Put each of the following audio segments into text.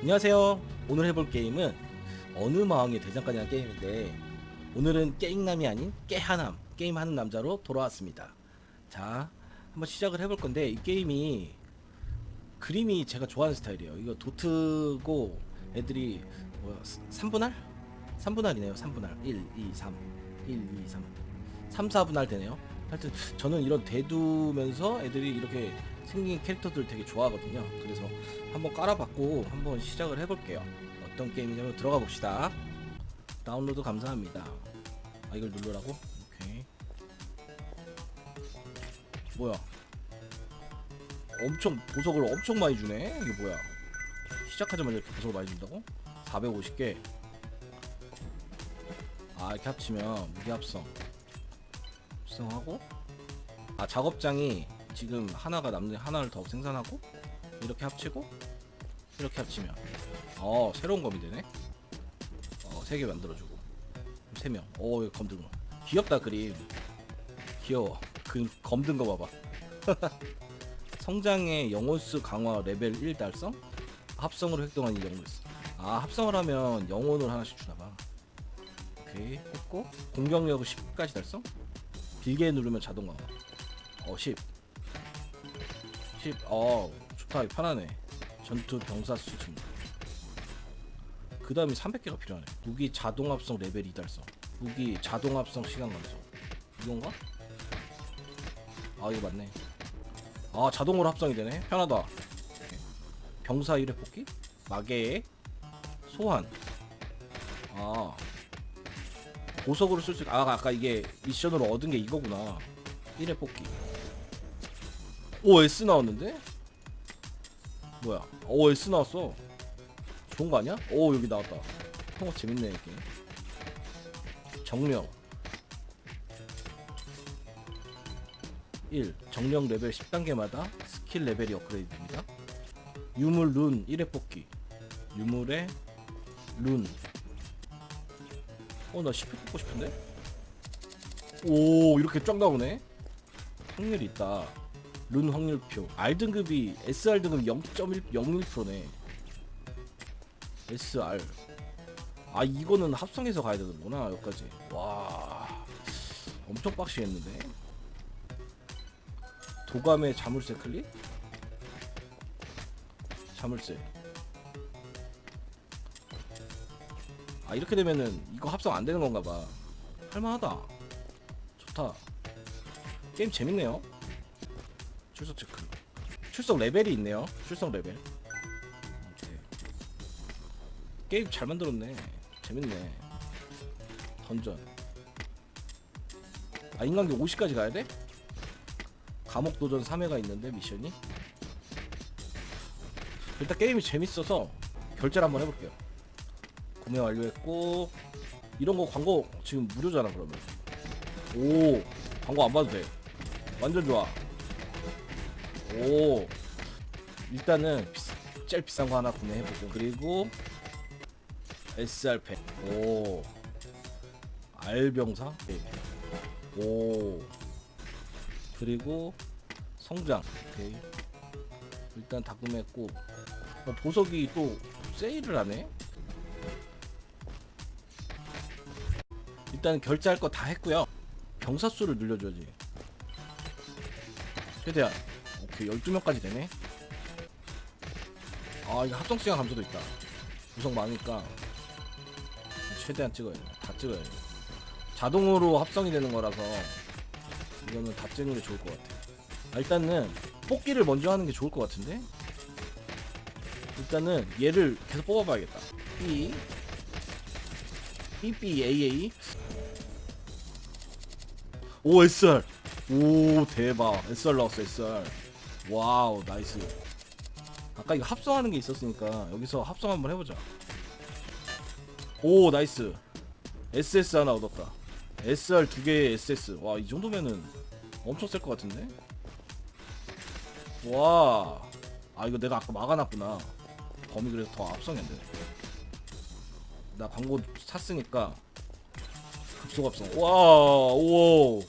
안녕하세요. 오늘 해볼 게임은 어느 마왕의 대장간이라는 게임인데 오늘은 게임남이 아닌 깨하남 게임하는 남자로 돌아왔습니다. 자, 한번 시작을 해볼 건데 이 게임이 그림이 제가 좋아하는 스타일이에요. 이거 도트고 애들이 뭐야 3분할? 3분할이네요. 3분할 1, 2, 3 1, 2, 3 3, 4분할 되네요. 하여튼 저는 이런 대두면서 애들이 이렇게 생긴 캐릭터들 되게 좋아하거든요. 그래서 한번 깔아봤고 한번 시작을 해볼게요. 어떤 게임이냐면 들어가 봅시다. 다운로드 감사합니다. 아 이걸 누르라고? 오케이. 뭐야? 엄청 보석을 엄청 많이 주네. 이게 뭐야? 시작하자마자 이렇게 보석을 많이 준다고? 450개. 아 이렇게 합치면 무게 합성. 합성하고 아 작업장이 지금 하나가 남는 하나를 더 생산하고 이렇게 합치고 이렇게 합치면 어 새로운 검이 되네. 어세 개 만들어주고. 세명. 어 이거 검든 거 귀엽다 그림. 귀여워. 그 검든 거 봐봐. 성장의 영혼수 강화 레벨 1 달성? 합성으로 획득한 이 영혼수. 아 합성을 하면 영혼을 하나씩 주나봐. 오케이. 했고 공격력 10까지 달성? 길게 누르면 자동 강화. 어10 10. 어, 좋다. 편하네. 전투 병사 수 증가. 그 다음에 300개가 필요하네. 무기 자동 합성 레벨 2 달성. 무기 자동 합성 시간 감소. 이건가? 아, 이거 맞네. 아, 자동으로 합성이 되네. 편하다. 병사 1회 뽑기? 마개 소환. 아. 보석으로 쓸 수, 있... 아, 아까 이게 미션으로 얻은 게 이거구나. 1회 뽑기. 오 S 나왔는데? 뭐야? 오 S 나왔어. 좋은 거 아니야? 오 여기 나왔다. 어 재밌네 이게. 정령 1. 정령 레벨 10단계마다 스킬 레벨이 업그레이드됩니다. 유물 룬 1회 뽑기. 유물의 룬. 어 나 10회 뽑고 싶은데? 오 이렇게 쫙 나오네. 확률이 있다. 룬 확률표. R 등급이 SR 등급 0.01%네. SR 아 이거는 합성해서 가야 되는구나 여기까지. 와 엄청 빡시겠는데? 도감의 자물쇠 클릭? 자물쇠. 아 이렇게 되면은 이거 합성 안 되는 건가 봐. 할만하다. 좋다. 게임 재밌네요 출석 체크. 출석 레벨이 있네요. 출석 레벨. 게임 잘 만들었네. 재밌네. 던전. 아 인간계 50까지 가야 돼? 감옥 도전 3회가 있는데 미션이. 일단 게임이 재밌어서 결제를 한번 해볼게요. 구매 완료했고 이런 거 광고 지금 무료잖아 그러면. 오 광고 안 봐도 돼. 완전 좋아. 오. 일단은 비싸, 제일 비싼 거 하나 구매해보고 그리고 SR 팩. 오. 알병사? 네. 오. 그리고 성장. 오케이. 일단 다 구매했고. 어, 보석이 또 세일을 하네? 일단 결제할 거 다 했고요. 병사 수를 늘려줘야지. 최대한 오케이 12명까지 되네? 아 이거 합성 시간 감소도 있다. 구성 많으니까 최대한 찍어야 돼. 다 찍어야 돼. 자동으로 합성이 되는 거라서 이거는 다 찍는 게 좋을 것 같아. 아, 일단은 뽑기를 먼저 하는 게 좋을 것 같은데? 일단은 얘를 계속 뽑아봐야겠다. B BBAA 오 SR 오 대박. SR 나왔어 SR 와우 나이스. 아까 이거 합성하는 게 있었으니까 여기서 합성 한번 해보자. 오 나이스. SS 하나 얻었다. SR 두 개의 SS 와 이 정도면은 엄청 셀 것 같은데? 와 아 이거 내가 아까 막아놨구나. 범위 그래서 더 합성이 안 되네. 나 광고 샀으니까 급속 합성. 와우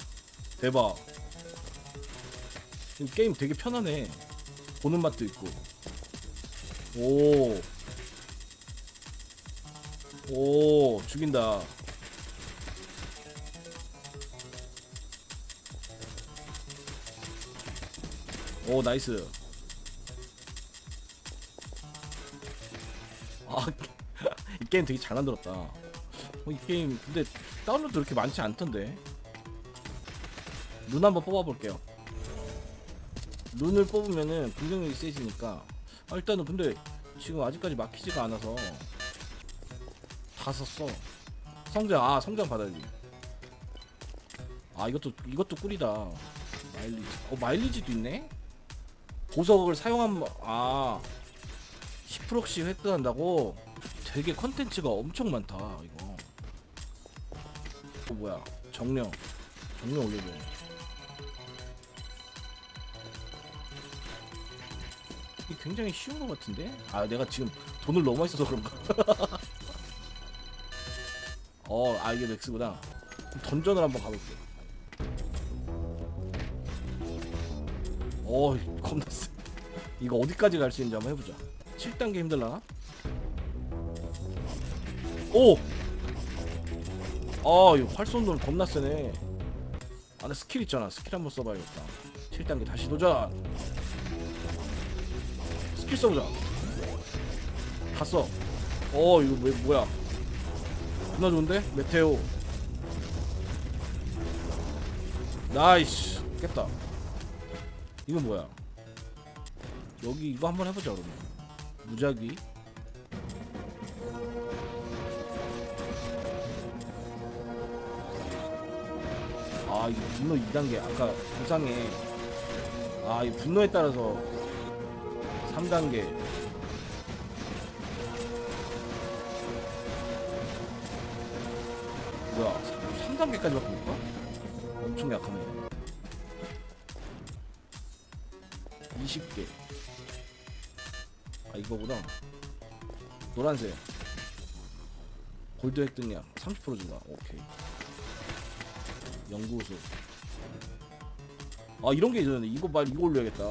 대박. 이 게임 되게 편하네. 보는 맛도 있고. 오. 오 죽인다 오 나이스 아 이 게임 되게 잘 만들었다 어, 이 게임 근데 다운로드 그렇게 많지 않던데 룬 한번 뽑아볼게요 룬을 뽑으면은 공격력이 세지니까. 아, 일단은 근데 지금 아직까지 막히지가 않아서. 다 썼어. 성장 아 성장 받아야지. 아 이것도 이것도 꿀이다. 마일리지. 어 마일리지도 있네? 보석을 사용한 아 10%씩 획득한다고? 되게 컨텐츠가 엄청 많다 이거. 어 뭐야. 정령. 정령 올려줘 굉장히 쉬운 것 같은데 아 내가 지금 돈을 너무 많이 써서 그런가 어, 아 이게 맥스구나. 그럼 던전을 한번 가볼게. 어, 겁나 세. 이거 어디까지 갈 수 있는지 한번 해보자. 7단계 힘들라나? 오! 아, 이거 활손도는 겁나 세네. 아, 나 스킬 있잖아. 스킬 한번 써봐야겠다. 7단계 다시 도전! 스킬 써보자. 다 써. 어, 이거 뭐, 뭐야. 존나 좋은데? 메테오. 나이스. 깼다. 이건 뭐야? 여기 이거 한번 해보자 그러면. 무작위. 아 이거 분노 2단계. 아까 부상에 아 이 분노에 따라서 3단계. 뭐야 3단계까지 밖에 못 가? 엄청 약하네. 20개 아 이거구나. 노란색. 골드 획득량. 30% 증가 오케이. 연구소. 아 이런 게 있었는데 이거 말 이거 올려야겠다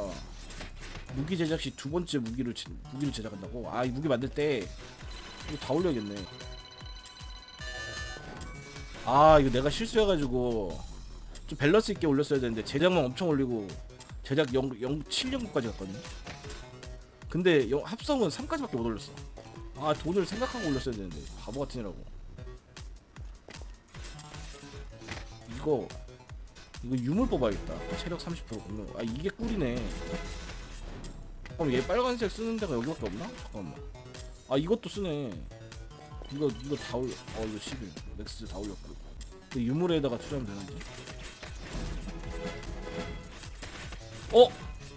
무기 제작 시 두 번째 무기를 제- 무기를 제작한다고? 아 이 무기 만들 때 이거 다 올려야겠네. 아 이거 내가 실수해가지고 좀 밸런스 있게 올렸어야 되는데 제작만 엄청 올리고 제작 0, 0 7연구까지 갔거든요. 근데 영, 합성은 3까지밖에 못 올렸어. 아 돈을 생각하고 올렸어야 되는데 바보 같으니라고. 이거 이거 유물 뽑아야겠다. 체력 30% 공격 아 이게 꿀이네 그럼 얘 빨간색 쓰는 데가 여기밖에 없나? 잠깐만. 아 이것도 쓰네. 이거 이거 다 올려. 어 이거 11 맥스 다 올렸고. 그 유물에다가 투자하면 되는데. 어?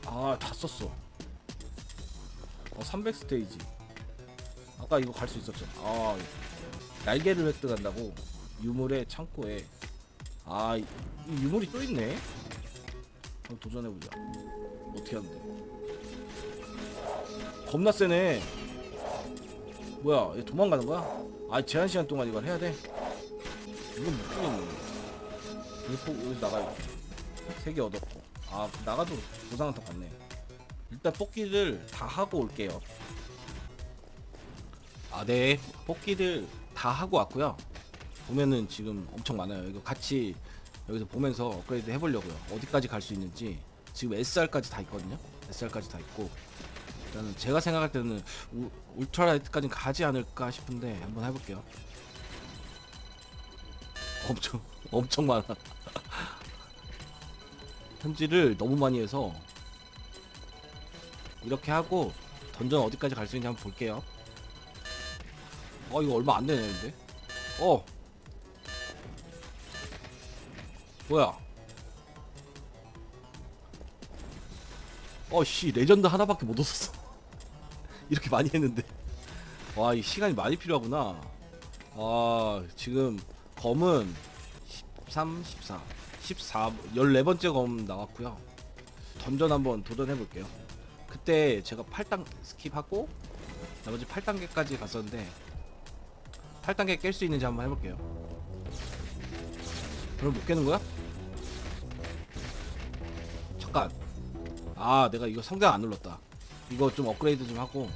아 다 썼어. 어300 스테이지. 아까 이거 갈 수 있었잖아 아 날개를 획득한다고? 유물의 창고에. 아 이, 이 유물이 또 있네? 한번 도전해보자. 어떻게 하는데 겁나 세네. 뭐야 얘 도망가는 거야? 아 제한 시간 동안 이걸 해야 돼? 이건 못 죽겠네. 여기 포- 여기서 나가요 세 개 얻었고. 아 나가도 보상은 더 받네. 일단 뽑기를 다 하고 올게요. 아네. 뽑기를 다 하고 왔고요. 보면은 지금 엄청 많아요. 이거 같이 여기서 보면서 업그레이드 해보려고요. 어디까지 갈 수 있는지. 지금 SR까지 다 있거든요. SR까지 다 있고 일단은 제가 생각할 때는 우, 울트라라이트까지 가지 않을까 싶은데 한번 해볼게요. 엄청 엄청 많아. 현질을 너무 많이 해서 이렇게 하고 던전 어디까지 갈 수 있는지 한번 볼게요. 어 이거 얼마 안 되네 근데. 어. 뭐야? 어씨 레전드 하나밖에 못 얻었어 이렇게 많이 했는데. 와 이 시간이 많이 필요하구나. 아 지금 검은 13, 14, 14, 14번째 검 나왔고요. 던전 한번 도전해 볼게요. 그때 제가 8단 스킵하고 나머지 8단계까지 갔었는데 8단계 깰 수 있는지 한번 해볼게요. 그럼 못 깨는 거야? 잠깐. 아 내가 이거 성장 안 눌렀다 이거 좀 업그레이드 좀 하고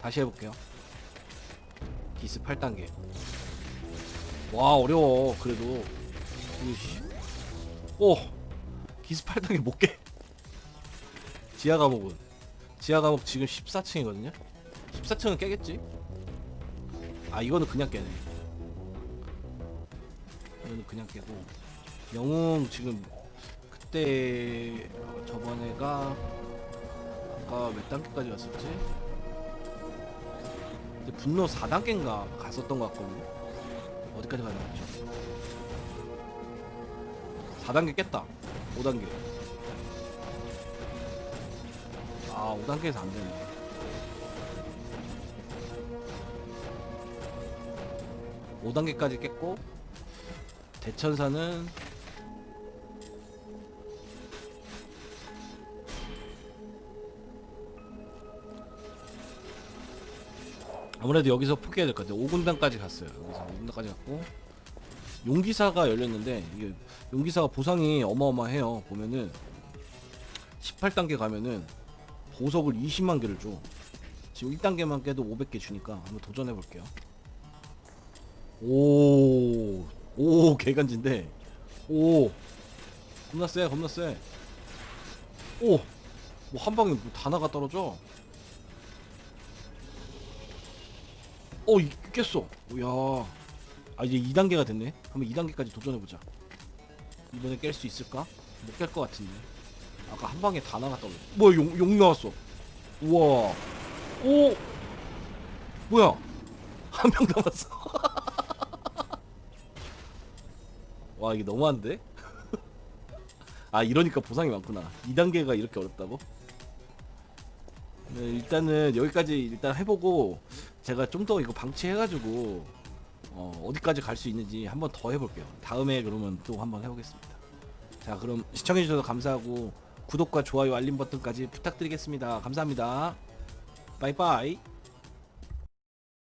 다시 해볼게요. 기스 8단계. 와 어려워 그래도. 이씨. 오! 기스 8단계 못깨 지하 감옥은. 지하 감옥 지금 14층이거든요? 14층은 깨겠지? 아 이거는 그냥 깨네. 이거는 그냥 깨고. 영웅 지금 그때 어, 저번에가 아까 몇 단계까지 갔었지? 근데 분노 4단계인가 갔었던 것 같거든요 어디까지 가야 되죠? 4단계 깼다 5단계 아 5단계에서 안 되네 오단계까지 깼고 대천사는 아무래도 여기서 포기해야 될 것 같아요. 5군단까지 갔어요. 여기서 5군단까지 갔고 용기사가 열렸는데 이게 용기사가 보상이 어마어마해요. 보면은 18단계 가면은 보석을 20만 개를 줘. 지금 1단계만 깨도 500개 주니까 한번 도전해 볼게요. 오, 오 개간지인데, 오, 겁나 세, 겁나 세. 오, 뭐 한 방에 뭐 단화가 떨어져. 어, 이- 깼어. 야, 아 이제 2단계가 됐네. 한번 2단계까지 도전해 보자. 이번에 깰 수 있을까? 못 깰 것 같은데. 아까 한 방에 단화가 떨어져. 뭐야, 용, 용 나왔어. 우와, 오, 뭐야? 한 명 남았어. 와 이게 너무한데? 아 이러니까 보상이 많구나 2단계가 이렇게 어렵다고? 네, 일단은 여기까지 일단 해보고 제가 좀 더 이거 방치해가지고 어, 어디까지 갈 수 있는지 한번 더 해볼게요. 다음에 그러면 또 한번 해보겠습니다. 자 그럼 시청해주셔서 감사하고 구독과 좋아요 알림 버튼까지 부탁드리겠습니다. 감사합니다. 빠이빠이